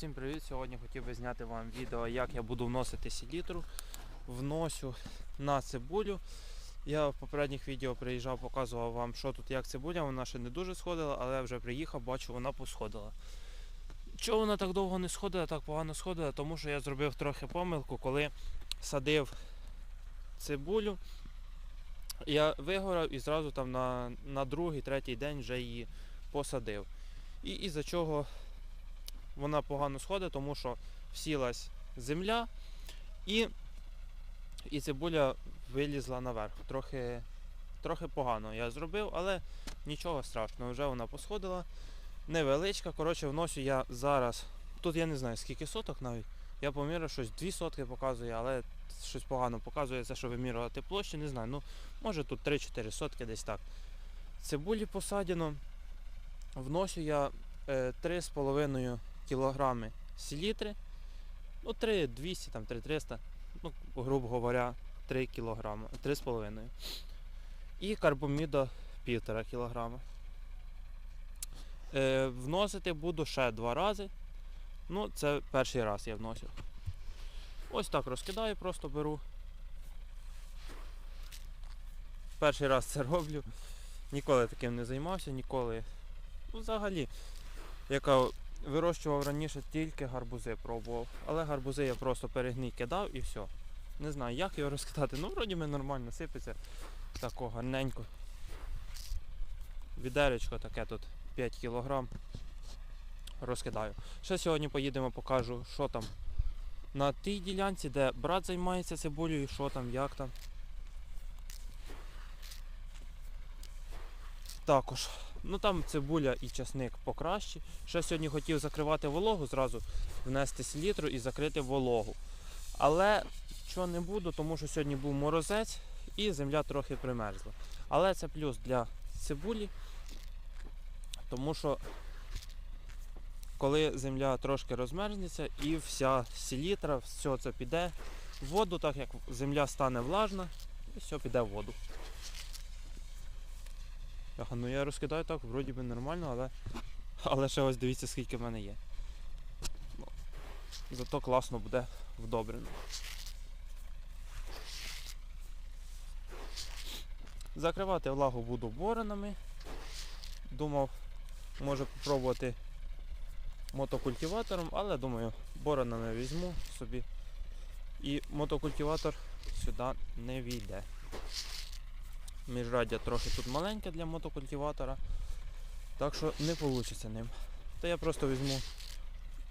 Всім привіт! Сьогодні хотів би зняти вам відео, як я буду вносити селітру. Вносю на цибулю. Я в попередніх відео приїжджав, показував вам, що тут як цибуля. Вона ще не дуже сходила, але я вже приїхав, бачу, вона посходила. Чого вона так довго не сходила, так погано сходила? Тому що я зробив трохи помилку, коли садив цибулю. Я вигорав і зразу там на, на другий, третій день вже її посадив. І із-за чого вона погано сходить, тому що всілась земля і, і цибуля вилізла наверх. Трохи, трохи погано я зробив, але нічого страшного, вже вона посходила. Невеличка. Коротше, вносю я зараз. Тут я не знаю скільки соток навіть. Я поміряв щось 2 сотки показує, але щось погано показує це, що вимірювати площі, не знаю. Ну, може тут 3-4 сотки десь так. Цибулі посадено. Вносю я е, 3,5 кілограми селітри. Ну, 3 200, там 3 300, ну, грубо говоря, 3 кілограми, 3,5. І карбоміда 1,5 кілограма. Е, вносити буду ще два рази. Ну, це перший раз я вносив. Ось так розкидаю, просто беру. Перший раз це роблю. Ніколи таким не займався, ніколи. Взагалі, яка вирощував раніше тільки гарбузи пробував. Але гарбузи я просто перегній кидав і все. Не знаю, як його розкидати. Ну, вроді ми нормально сипеться. Тако гарненько. Відеречко таке тут 5 кг. Розкидаю. Ще сьогодні поїдемо, покажу, що там на тій ділянці, де брат займається цибулею, що там, як там. Також. Ну там цибуля і часник покраще. Ще сьогодні хотів закривати вологу, зразу внести селітру і закрити вологу. Але що не буду, тому що сьогодні був морозець і земля трохи примерзла. Але це плюс для цибулі, тому що коли земля трошки розмерзнеться і вся селітра, все це піде в воду, так як земля стане влажна, і все піде в воду. Ага, ну я розкидаю так, вроді би нормально, але. Але ще ось дивіться скільки в мене є. Ну, зато класно буде вдобрено. Закривати влагу буду боронами. Думав, може попробувати мотокультиватором, але думаю, боронами візьму собі. І мотокультиватор сюди не війде. Міжраддя трохи тут маленьке для мотокультиватора, так що не вийде ним. Та я просто візьму.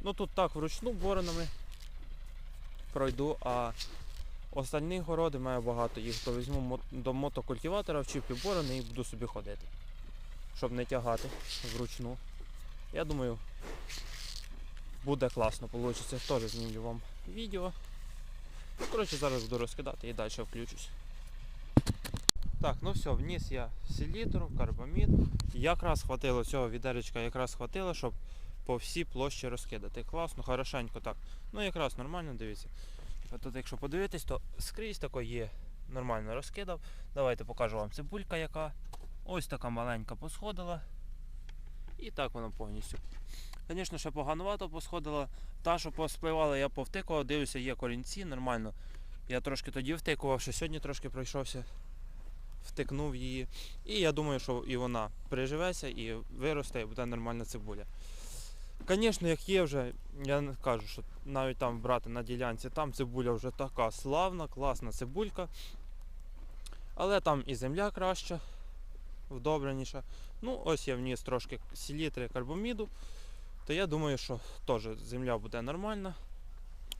Ну тут так вручну боронами пройду, а остальні городи маю багато їх, то візьму до мотокультиватора, вчіплю борони і буду собі ходити. Щоб не тягати вручну. Я думаю, буде класно, вийде. Теж знімлю вам відео. Коротше, зараз буду розкидати і далі включусь. Так, ну все, вніс я селітру, карбамід. Якраз хватило цього відеречка, якраз хватило, щоб по всій площі розкидати. Класно, хорошенько так. Ну якраз нормально дивіться. Тут якщо подивитись, то скрізь тако є. Нормально розкидав. Давайте покажу вам цибулька яка. Ось така маленька посходила. І так вона повністю. Звісно, ще поганувато посходила. Та, що поспливала, я повтикував, дивлюся, є корінці, нормально. Я трошки тоді втикував, що сьогодні трошки пройшовся втикнув її. І я думаю, що і вона приживеться і виросте, і буде нормальна цибуля. Звісно, як є вже, я не кажу, що навіть там брати на ділянці, там цибуля вже така славна, класна цибулька. Але там і земля краща, вдобреніша. Ну, ось я вніс трошки селітри карбоміду, то я думаю, що теж земля буде нормальна.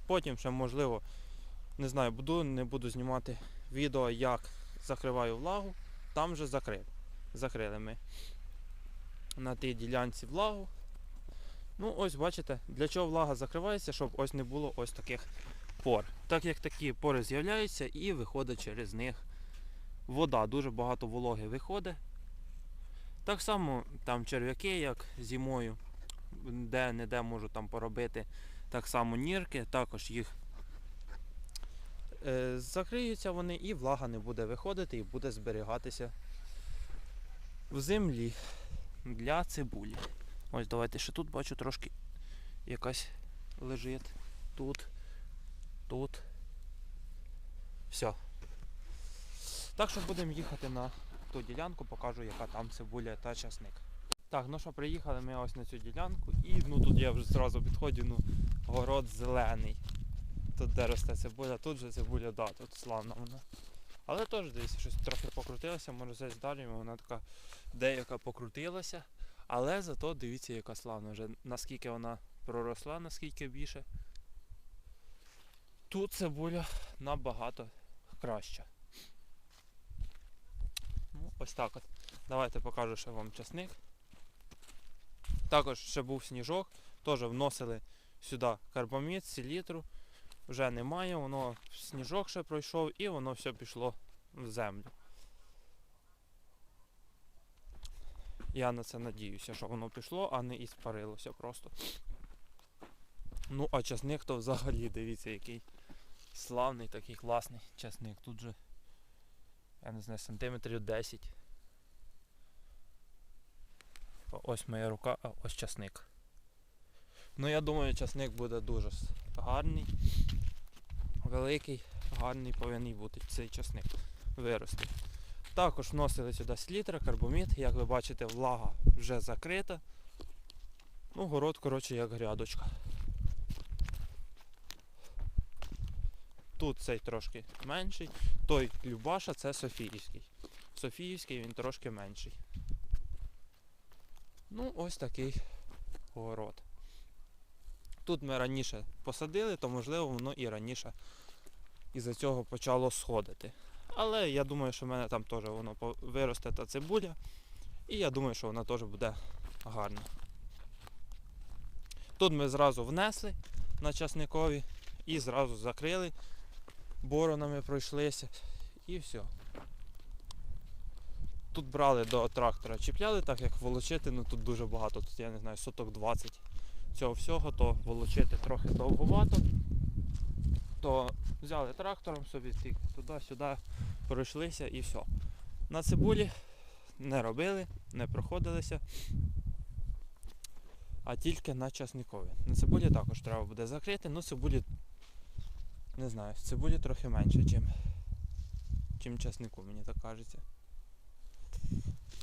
Потім ще можливо, не знаю, буду, не буду знімати відео, як закриваю влагу, там вже закрив. Закрили ми на тій ділянці влагу. Ну, ось бачите, для чого влага закривається, щоб ось не було ось таких пор. Так як такі пори з'являються і виходить через них вода, дуже багато вологи виходить. Так само там черв'яки, як зимою, де-не-де можу там поробити. Так само нірки, також їх закриються вони і влага не буде виходити і буде зберігатися в землі для цибулі. Ось давайте ще тут бачу трошки якась лежить. Тут. Тут. Все. Так що будемо їхати на ту ділянку, покажу, яка там цибуля та часник. Так, ну що, приїхали ми ось на цю ділянку і ну тут я вже зразу підходжу, ну город зелений. Тут де росте цибуля, тут же цибуля, да, тут славна вона. Але теж дивіться, щось трохи покрутилося, може здесь далі, вона така деяка покрутилася. Але зато дивіться, яка славна вже наскільки вона проросла, наскільки більше. Тут цибуля набагато краща. Ну, ось так от. Давайте покажу ще вам часник. Також ще був сніжок, теж вносили сюди карбамід, селітру. Вже немає, воно сніжок ще пройшов і воно все пішло в землю. Я на це надіюся, що воно пішло, а не іспарилося просто. Ну, а часник то взагалі, дивіться, який славний, такий класний часник. Тут же, я не знаю, сантиметрів 10. Ось моя рука, а ось часник. Ну я думаю, часник буде дуже гарний. Великий, гарний повинен бути цей часник вирости. Також вносили сюди слітра, карбомід, як ви бачите, влага вже закрита. Ну, город, коротше, як грядочка. Тут цей трошки менший, той Любаша це Софіївський. Софіївський він трошки менший. Ну, ось такий город. Тут ми раніше посадили, то можливо воно і раніше із-за цього почало сходити. Але я думаю, що в мене там теж воно виросте та цибуля. І я думаю, що вона теж буде гарна. Тут ми зразу внесли на часникові і зразу закрили, боронами пройшлися і все. Тут брали до трактора, чіпляли, так як волочити, ну тут дуже багато, тут я не знаю, соток 20 цього всього, то волочити трохи довговато. То взяли трактором собі туди-сюди, пройшлися і все. На цибулі не робили, не проходилися, а тільки на часникові. На цибулі також треба буде закрити, ну цибулі, не знаю, цибулі трохи менше, чим, чим часнику, мені так кажеться.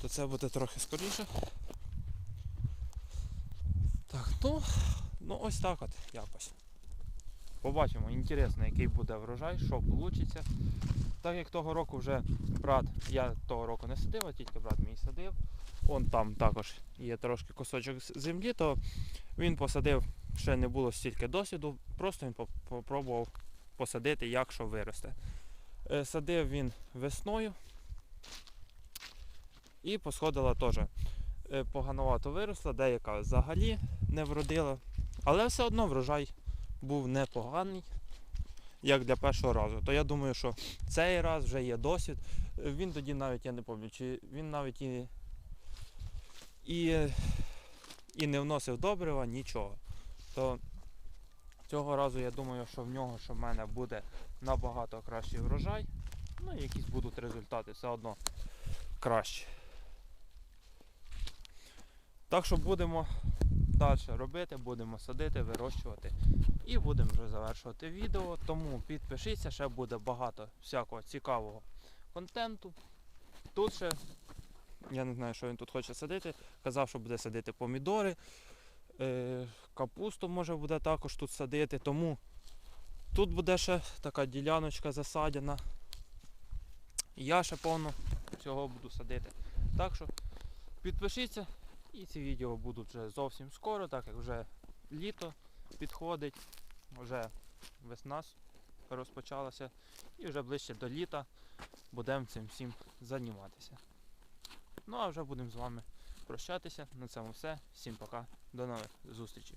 То це буде трохи скоріше. Ну, ну ось так от якось. Побачимо, інтересно, який буде врожай, що вийде. Так як того року вже брат, я того року не садив, а тільки брат мій садив. Он там також є трошки кусочок землі, то він посадив, ще не було стільки досвіду, просто він поп- попробував посадити, як що виросте. Е, Садив він весною і посходила теж поганувато виросла, деяка взагалі не вродила, але все одно врожай був непоганий, як для першого разу. То я думаю, що цей раз вже є досвід. Е, Він тоді навіть, я не пам'ятаю, він навіть і, і, і не вносив добрива, нічого. То цього разу я думаю, що в нього, що в мене буде набагато кращий врожай. Ну і якісь будуть результати все одно краще. Так що будемо далі робити, будемо садити, вирощувати і будемо вже завершувати відео. Тому підпишіться, ще буде багато всякого цікавого контенту. Тут ще, я не знаю, що він тут хоче садити. Казав, що буде садити помідори, е, капусту може буде також тут садити. Тому тут буде ще така діляночка засадяна. Я ще повно цього буду садити. Так що підпишіться. І ці відео будуть вже зовсім скоро, так як вже літо підходить, вже весна розпочалася і вже ближче до літа будемо цим всім займатися. Ну а вже будемо з вами прощатися. На цьому все. Всім пока. До нових зустрічей.